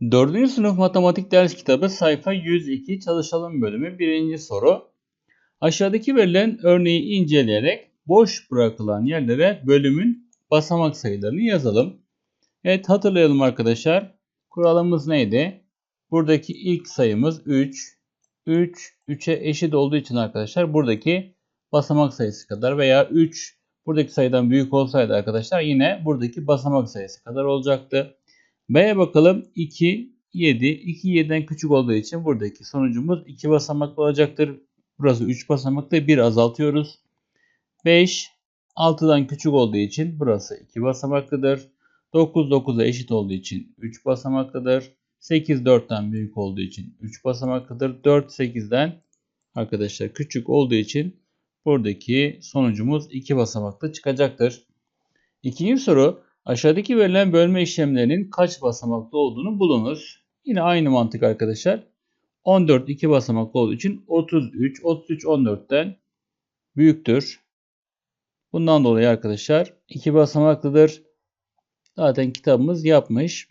4. sınıf matematik ders kitabı sayfa 102 çalışalım bölümü 1. soru. Aşağıdaki verilen örneği inceleyerek boş bırakılan yerlere bölümün basamak sayılarını yazalım. Evet hatırlayalım arkadaşlar. Kuralımız neydi? Buradaki ilk sayımız 3. 3 3'e eşit olduğu için arkadaşlar buradaki basamak sayısı kadar veya 3 buradaki sayıdan büyük olsaydı arkadaşlar yine buradaki basamak sayısı kadar olacaktı. B'ye bakalım. 2, 7. 2, 7'den küçük olduğu için buradaki sonucumuz 2 basamaklı olacaktır. Burası 3 basamaklı. 1 azaltıyoruz. 5, 6'dan küçük olduğu için burası 2 basamaklıdır. 9, 9'a eşit olduğu için 3 basamaklıdır. 8, 4'ten büyük olduğu için 3 basamaklıdır. 4, 8'den arkadaşlar küçük olduğu için buradaki sonucumuz 2 basamaklı çıkacaktır. İkinci soru Aşağıdaki verilen bölme işlemlerinin kaç basamaklı olduğunu bulunuz. Yine aynı mantık arkadaşlar. 14 2 basamaklı olduğu için 33, 33 14'ten büyüktür. Bundan dolayı arkadaşlar 2 basamaklıdır. Zaten kitabımız yapmış.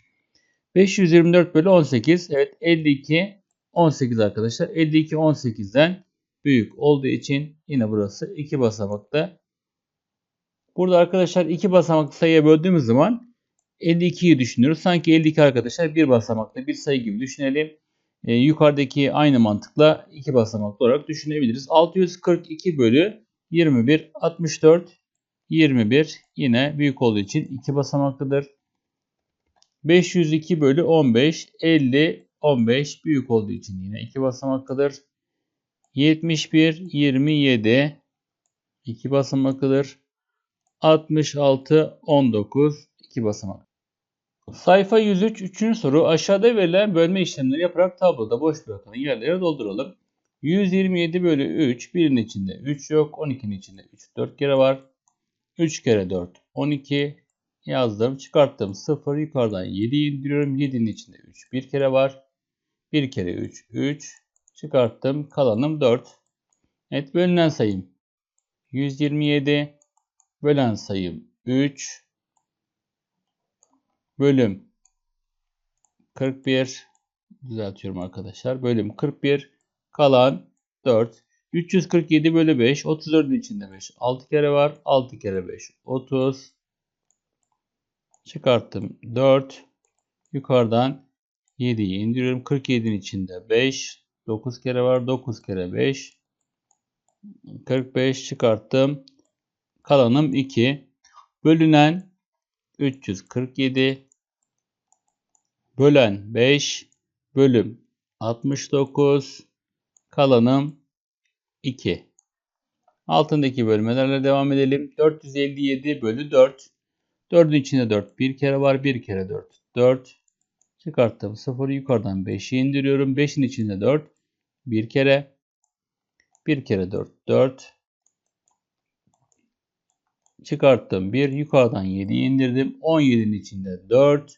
524 bölü 18. Evet 52 18 arkadaşlar. 52 18'den büyük olduğu için yine burası 2 basamaklı. Burada arkadaşlar iki basamaklı sayıya böldüğümüz zaman 52'yi düşünüyoruz. Sanki 52 arkadaşlar bir basamaklı bir sayı gibi düşünelim. E, yukarıdaki aynı mantıkla iki basamaklı olarak düşünebiliriz. 642 bölü 21 64 21 yine büyük olduğu için iki basamaklıdır. 502 bölü 15 50 15 büyük olduğu için yine iki basamaklıdır. 71 27 iki basamaklıdır. 66, 19, 2 basamak. Sayfa 103, 3. soru. Aşağıda verilen bölme işlemleri yaparak tabloda boş bırakılan yerlere dolduralım. 127 bölü 3, birinin içinde 3 yok, 12'nin içinde 3, 4 kere var. 3 kere 4, 12 yazdım, çıkarttım 0, yukarıdan 7 indiriyorum, 7'nin içinde 3, 1 kere var. 1 kere 3, 3, çıkarttım, kalanım 4. Evet, bölünen sayım 127 Bölen sayım 3 bölüm 41 düzeltiyorum arkadaşlar. Bölüm 41 kalan 4 347 bölü 5 34'ün içinde 5 6 kere var 6 kere 5 30 çıkarttım 4 yukarıdan 7'yi indiriyorum. 47'nin içinde 5 9 kere var 9 kere 5 45 çıkarttım Kalanım 2. Bölünen 347. Bölen 5. Bölüm 69. Kalanım 2. Altındaki bölmelerle devam edelim. 457 bölü 4. 4'ün içinde 4 bir kere var. 1 kere 4. 4. Çıkarttım. 0 yukarıdan 5'i indiriyorum. 5'in içinde 4. Bir kere. 1 kere 4. 4 çıkarttım. 1 yukarıdan 7 indirdim. 17'nin içinde 4.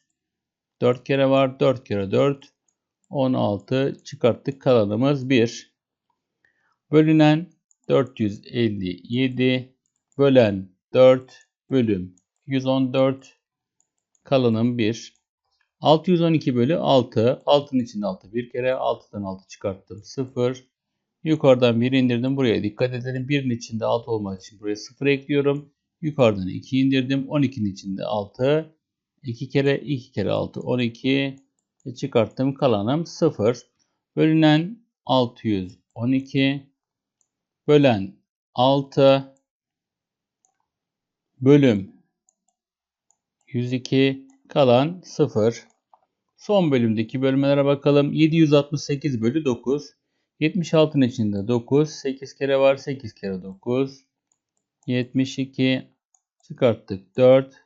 4 kere var. 4 kere 4. 16 çıkarttık. Kalanımız 1. Bölünen 457 bölen 4 bölüm 114 kalanım 1. 612 bölü 6. 6'nın içinde 6 bir kere. 6'dan 6 çıkarttım. 0. Yukarıdan 1 indirdim. Buraya dikkat edelim. 1'in içinde 6 olmak için buraya 0 ekliyorum. Yukarıdan 2 indirdim. 12'nin içinde 6. 2 kere 2 kere 6 12. E çıkarttım. Kalanım 0. Bölünen 612. Bölen 6. Bölüm 102. Kalan 0. Son bölümdeki bölmelere bakalım. 768 bölü 9. 76'nın içinde 9. 8 kere var. 8 kere 9. 72 Çıkarttık. 4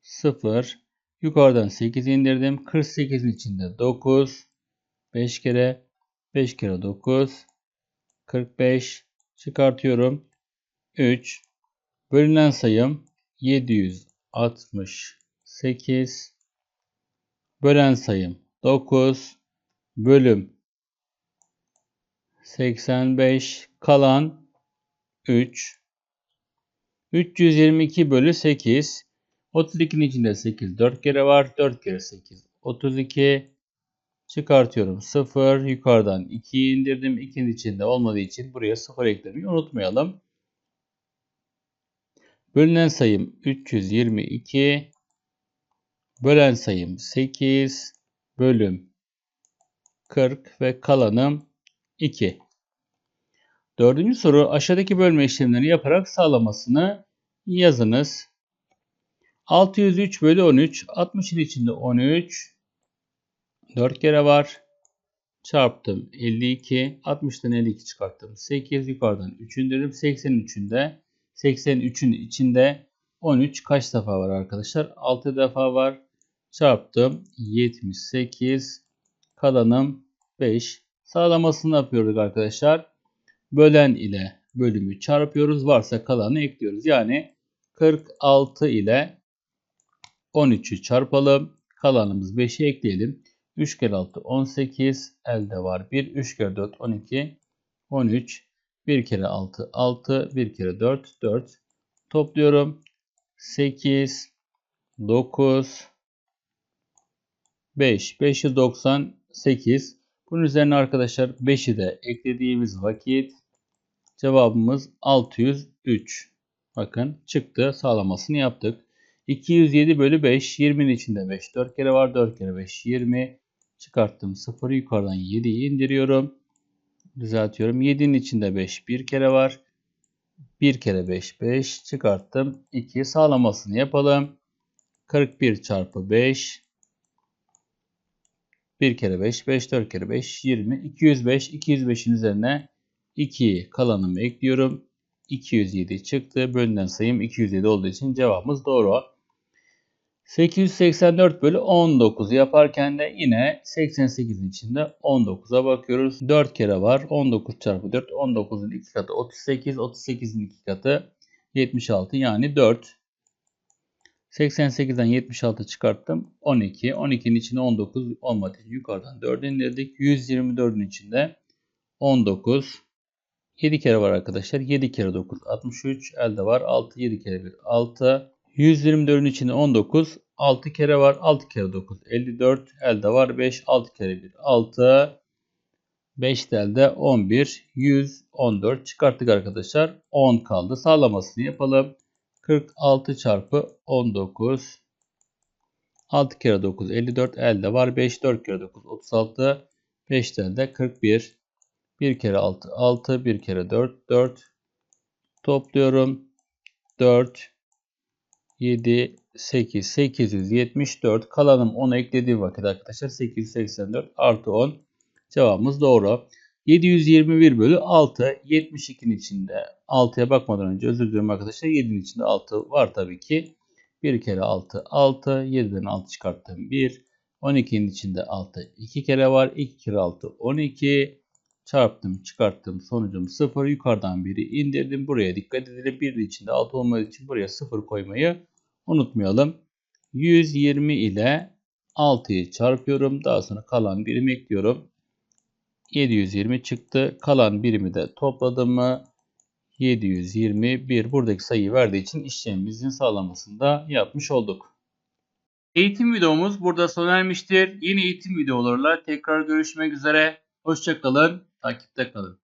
0 yukarıdan 8 indirdim. 48'in içinde 9 5 kere 5 kere 9 45 çıkartıyorum. 3 bölünen sayım 768 bölen sayım 9 bölüm 85 kalan 3 322 bölü 8. 32'nin içinde 8 4 kere var. 4 kere 8 32. Çıkartıyorum 0. Yukarıdan 2'yi indirdim. 2'nin içinde olmadığı için buraya 0 eklemeyi unutmayalım. Bölünen sayım 322. Bölen sayım 8. Bölüm 40 ve kalanım 2. Dördüncü soru aşağıdaki bölme işlemlerini yaparak sağlamasını yazınız. 603 bölü 13 60'ın içinde 13 4 kere var. Çarptım 52. 60'tan 52 çıkarttım. 8 yukarıdan 3 indirdim. 83'ünde 83'ün içinde 13 kaç defa var arkadaşlar? 6 defa var. Çarptım 78. Kalanım 5. Sağlamasını yapıyorduk arkadaşlar. Bölen ile bölümü çarpıyoruz. Varsa kalanı ekliyoruz. Yani 46 ile 13'ü çarpalım. Kalanımız 5'i ekleyelim. 3 kere 6 18. Elde var 1. 3 kere 4 12. 13. 1 kere 6 6. 1 kere 4 4. Topluyorum. 8. 9. 5. 598. Bunun üzerine arkadaşlar 5'i de eklediğimiz vakit cevabımız 603. Bakın çıktı sağlamasını yaptık. 207 bölü 5. 20'nin içinde 5. 4 kere var. 4 kere 5. 20. Çıkarttım. 0'ı yukarıdan 7'yi indiriyorum. Düzeltiyorum. 7'nin içinde 5. 1 kere var. 1 kere 5. 5. Çıkarttım. 2. Sağlamasını yapalım. 41 çarpı 5. 1 kere 5. 5. 4 kere 5. 20. 205. 205'in üzerine 2 kalanımı ekliyorum. 207 çıktı. Bölünen sayım 207 olduğu için cevabımız doğru. 884 bölü 19 yaparken de yine 88'in içinde 19'a bakıyoruz. 4 kere var. 19 çarpı 4. 19'un 2 katı 38. 38'in 2 katı 76 yani 4. 88'den 76 çıkarttım. 12. 12'nin içinde 19 olmadığı için yukarıdan 4 indirdik. 124'ün içinde 19. 7 kere var arkadaşlar. 7 kere 9 63. Elde var. 6. 7 kere 1 6. 124'ün içinde 19. 6 kere var. 6 kere 9 54. Elde var. 5. 6 kere 1 6. 5 elde 11. 114 çıkarttık arkadaşlar. 10 kaldı. Sağlamasını yapalım. 46 çarpı 19. 6 kere 9 54. Elde var. 5. 4 kere 9 36. 5 elde 41. 1 kere 6 6. 1 kere 4 4. Topluyorum. 4 7, 8, 874. Kalanım 10'a eklediği vakit arkadaşlar 884 artı 10. Cevabımız doğru. 721 bölü 6. 72'nin içinde 6'ya bakmadan önce özür diliyorum arkadaşlar. 7'nin içinde 6 var tabii ki. 1 kere 6 6. 7'den 6 çıkarttım 1. 12'nin içinde 6 2 kere var. 2 kere 6 12. Çarptım çıkarttım sonucum 0. Yukarıdan 1'i indirdim. Buraya dikkat edelim. 1'in içinde 6 olmadığı için buraya 0 koymayı unutmayalım. 120 ile 6'yı çarpıyorum. Daha sonra kalan birimi ekliyorum. 720 çıktı. Kalan birimi de topladım mı 721. Buradaki sayıyı verdiği için işlemimizin sağlamasını da yapmış olduk. Eğitim videomuz burada sona ermiştir. Yeni eğitim videolarla tekrar görüşmek üzere. Hoşçakalın. Takipte kalın.